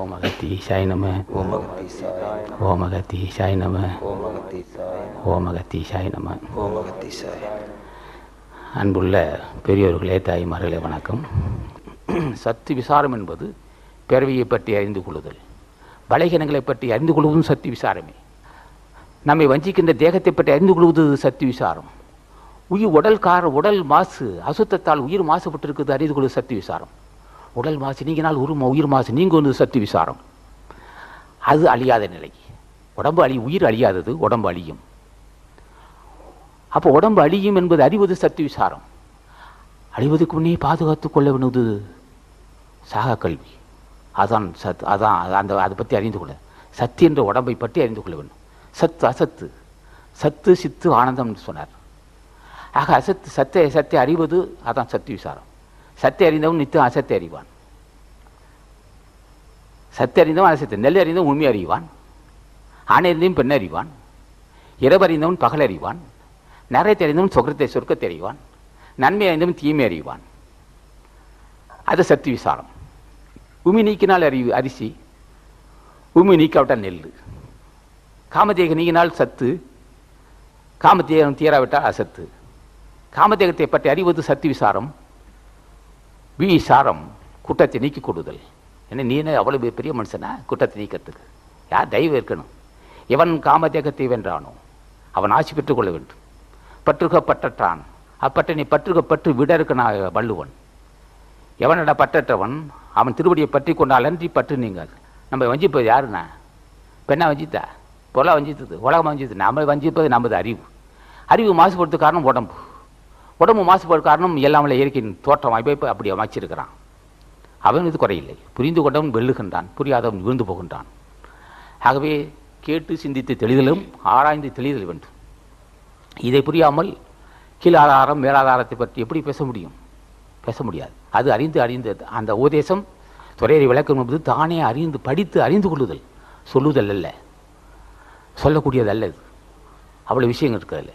ஓம் நம ஓம் நம ஓம் நம அன்புள்ள பெரியோர்களே தாய்மார்களே வணக்கம். சத்து விசாரம் என்பது பிறவியை பற்றி அறிந்து கொள்ளுதல். பலகீனங்களை பற்றி அறிந்து கொள்வதும் சத்து விசாரமே. நம்மை வஞ்சிக்கின்ற தேகத்தை பற்றி அறிந்து கொள்வது சத்து விசாரம். உயிர் உடல் கார உடல் மாசு அசுத்தத்தால் உயிர் மாசுபட்டிருக்கிறது அறிந்து கொள்வது சத்து விசாரம். உடல் மாசு நீங்கினால் உரும உயிர் மாசு நீங்க வந்து சத்து விசாரம். அது அழியாத நிலை. உடம்பு அழி உயிர் அழியாதது உடம்பு அழியும். அப்போ உடம்பு அழியும் என்பது அறிவது சத்து விசாரம். அழிவதற்கு முன்னே பாதுகாத்து கொள்ள வேண்டுவது சாக கல்வி. அதான் சத் அதான் அந்த அதை பற்றி அறிந்து கொள்ள. சத்து என்ற உடம்பை பற்றி அறிந்து கொள்ள வேண்டும். சத்து அசத்து. சத்து சித்து ஆனந்தம்னு சொன்னார். ஆக அசத்து சத்தை சத்தை அறிவது அதான் சத்து விசாரம். சத்தை அறிந்தவன் நித்து அசத்தை அறிவான் சத்தை அறிந்தவன் அசத்தை நெல் அறிந்தவன் உண்மை அறிவான் ஆணை அறிந்தவன் பெண் அறிவான் இரவு அறிந்தவன் பகல் அறிவான் நிறைய தெரிந்தவன் சொர்க்கத்தை சொர்க்கத்தை அறிவான் நன்மை அறிந்தவன் தீமை அறிவான் அது சத்து விசாரம். உமி நீக்கினால் அறிவு அரிசி உமி நீக்காவிட்டால் நெல். காமதேகம் நீங்கினால் சத்து. காமதேகம் தீராவிட்டால் அசத்து. காமதேகத்தை பற்றி அறிவது சத்து விசாரம். வி சாரம் குற்றத்தை நீக்கி கொடுதல் என்ன நீனே அவ்வளவு பெரிய மனுஷனா குற்றத்தை நீக்கிறதுக்கு. யார்? தயவு இருக்கணும் எவன் காமதேகத்தை வென்றானோ அவன் ஆட்சி பெற்றுக்கொள்ள வேண்டும். பற்றுக பற்றற்றான். அப்பட்ட நீ பற்றுக பற்று விட வள்ளுவன். எவனிட பற்றற்றவன்? அவன் திருவடியை பற்றி கொண்டால் அன்றி பற்று நீங்கள் நம்ம வஞ்சிப்பது யாருண்ணா பெண்ணா வஞ்சித்தா? பொருளாக வஞ்சித்தது உலகம் வஞ்சித்தது? நம்ம வஞ்சிப்பது நமது அறிவு. அறிவு மாசுபடுத்த காரணம் உடம்பு. உடம்பு மாசுபாடு காரணம் எல்லாமே இயற்கையின் தோற்றம் அமைப்பை அப்படி அமைச்சிருக்கிறான். அவன் இது குறையில்லை. புரிந்து கொண்டவன் வெல்லுகின்றான். புரியாதவன் விழுந்து போகின்றான். ஆகவே கேட்டு சிந்தித்து தெளிதலும் ஆராய்ந்து தெளிதல் வேண்டும். இதை புரியாமல் கீழ் ஆதாரம் மேலாதாரத்தை பற்றி எப்படி பேச முடியும்? பேச முடியாது. அது அறிந்து அறிந்து அந்த உபதேசம் துறையை விளக்கம் என்பது தானே அறிந்து படித்து அறிந்து கொள்ளுதல். சொல்லுதல் அல்ல. சொல்லக்கூடியது அல்ல அவ்வளோ விஷயங்கள் இருக்கிறதில்ல